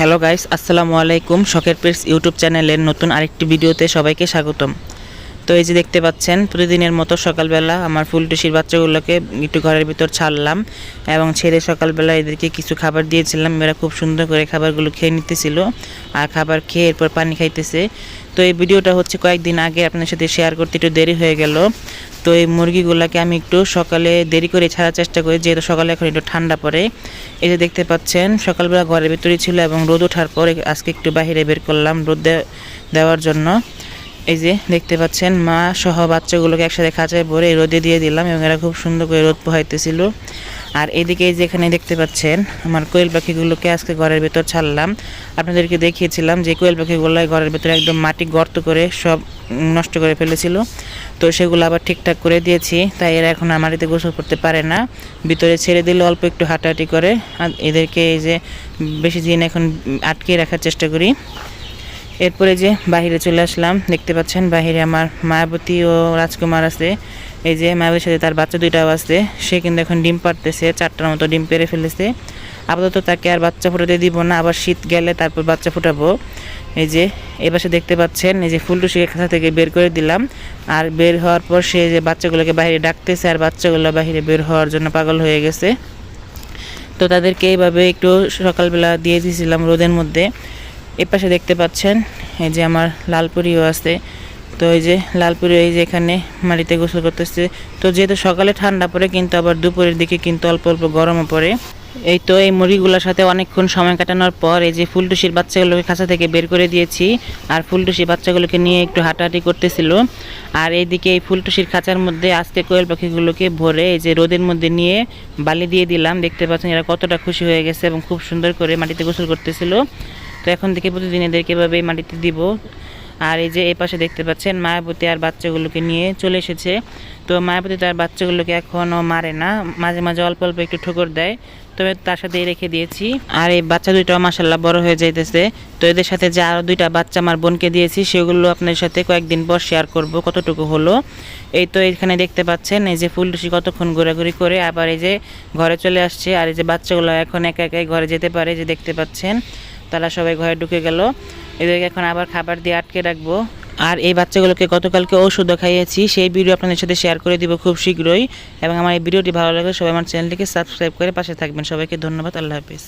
Hello guys আসসালামু আলাইকুম শখের পেটস ইউটিউব চ্যানেলের নতুন আরেকটি ভিডিওতে সবাইকে স্বাগতম। তো এই যে দেখতে পাচ্ছেন, প্রতিদিনের মতো সকালবেলা আমার ফুলটুসির বাচ্চাগুলোকে একটু ঘরের ভিতর ছাড়লাম এবং ছেড়ে সকালবেলা এদেরকে কিছু খাবার দিয়েছিলাম। এরা খুব সুন্দর করে খাবারগুলো খেয়ে নিতেছিল আর খাবার খেয়ে এরপর পানি খাইতেছে। তো এই ভিডিওটা হচ্ছে কয়েকদিন আগে আপনার সাথে শেয়ার করতে একটু দেরি হয়ে গেল। তো এই মুরগিগুলোকে আমি একটু সকালে দেরি করে ছাড়ার চেষ্টা করি, যেহেতু সকালে এখন একটু ঠান্ডা পড়ে। এই যে দেখতে পাচ্ছেন, সকালবেলা ঘরের ভিতরে ছিল এবং রোদ ওঠার পরে আজকে একটু বাইরে বের করলাম রোদ দেওয়ার জন্য। এই যে দেখতে পাচ্ছেন, মা সহ বাচ্চাগুলোকে একসাথে খাঁচায় ভরে রোদে দিয়ে দিলাম এবং এরা খুব সুন্দর করে রোদ পোহাইতেছিল। আর এদিকে এই যে এখানে দেখতে পাচ্ছেন, আমার কোয়েল পাখিগুলোকে আজকে ঘরের ভেতর ছাড়লাম। আপনাদেরকে দেখিয়েছিলাম যে কোয়েল পাখিগুলো ঘরের ভেতরে একদম মাটি গর্ত করে সব নষ্ট করে ফেলেছিল। তো সেগুলো আবার ঠিকঠাক করে দিয়েছি, তাই এরা এখন আর মাটিতে গোসল করতে পারে না। ভিতরে ছেড়ে দিলে অল্প একটু হাঁটাহাঁটি করে। আর এদেরকে এই যে বেশি দিন এখন আটকে রাখার চেষ্টা করি। এরপরে যে বাহিরে চলে আসলাম, দেখতে পাচ্ছেন বাহিরে আমার মায়াবতী ও রাজকুমার আছে। এই যে মায়াবতীর সাথে তার বাচ্চা দুইটাও আছে। সে কিন্তু এখন ডিম পারতেছে চারটার মতো ডিম পেরে ফেলেছে। আপাতত তাকে আর বাচ্চা ফুটাতে দিব না, আবার শীত গেলে তারপর বাচ্চা ফুটাবো। এই যে, এই পাশে দেখতে পাচ্ছেন, এই যে ফুলটুসিকে খাঁচা থেকে বের করে দিলাম। আর বের হওয়ার পর সে যে বাচ্চাগুলোকে বাইরে ডাকতেছে, আর বাচ্চাগুলো বাইরে বের হওয়ার জন্য পাগল হয়ে গেছে। তো তাদেরকে এইভাবে একটু সকালবেলা দিয়ে দিয়েছিলাম রোদের মধ্যে। এ পাশে দেখতে পাচ্ছেন, এই যে আমার লালপুরিও আছে। তো এই যে লালপুরি এই যে এখানে মাটিতে গোসল করতেছে। তো যেহেতু সকালে ঠান্ডা পড়ে, কিন্তু আবার দুপুরের দিকে কিন্তু অল্প অল্প গরমও পড়ে। এই তো এই মুরগিগুলোর সাথে অনেকক্ষণ সময় কাটানোর পর এই যে ফুলটুসির বাচ্চাগুলোকে খাঁচা থেকে বের করে দিয়েছি। আর ফুলটুসি বাচ্চাগুলোকে নিয়ে একটু হাঁটাহাঁটি করতেছিল। আর এইদিকে এই ফুলটুসির খাঁচার মধ্যে আজকে কোয়েল পাখিগুলোকে ভরে এই যে রোদের মধ্যে নিয়ে বালি দিয়ে দিলাম। দেখতে পাচ্ছেন এরা কতটা খুশি হয়ে গেছে এবং খুব সুন্দর করে মাটিতে গোসল করতেছিল। এখন থেকে প্রতিদিন এদেরকে এভাবে মাটিতে দিব। আর এই যে এই পাশে দেখতে পাচ্ছেন মায়াবতী আর বাচ্চাগুলোকে নিয়ে চলে এসেছে। তো মায়াবতী তার বাচ্চাগুলোকে এখনও মারে না, মাঝে মাঝে অল্প অল্প একটু ঠোকর দেয়। তবে তার সাথেই রেখে দিয়েছি। আর এই বাচ্চা দুইটাও মাসাল্লাহ বড় হয়ে যাইতেছে। তো এদের সাথে যে আরও দুইটা বাচ্চা আমার বোনকে দিয়েছি, সেগুলো আপনার সাথে কয়েকদিন পর শেয়ার করব, কতটুকু হলো। এই তো এখানে দেখতে পাচ্ছেন, এই যে ফুলটুসি কতক্ষণ ঘোরাঘুরি করে আবার এই যে ঘরে চলে আসছে। আর এই যে বাচ্চাগুলো এখন একা একাই ঘরে যেতে পারে যে দেখতে পাচ্ছেন, তারা সবাই ঘরে ঢুকে গেল। এদেরকে এখন আবার খাবার দিয়ে আটকে রাখব। আর এই বাচ্চাগুলোকে গতকালকে ওষুধও খাইয়েছি, সেই ভিডিও আপনাদের সাথে শেয়ার করে দিব খুব শীঘ্রই। এবং আমার এই ভিডিওটি ভালো লাগলে সবাই আমার চ্যানেলটিকে সাবস্ক্রাইব করে পাশে থাকবেন। সবাইকে ধন্যবাদ, আল্লাহ হাফিজ।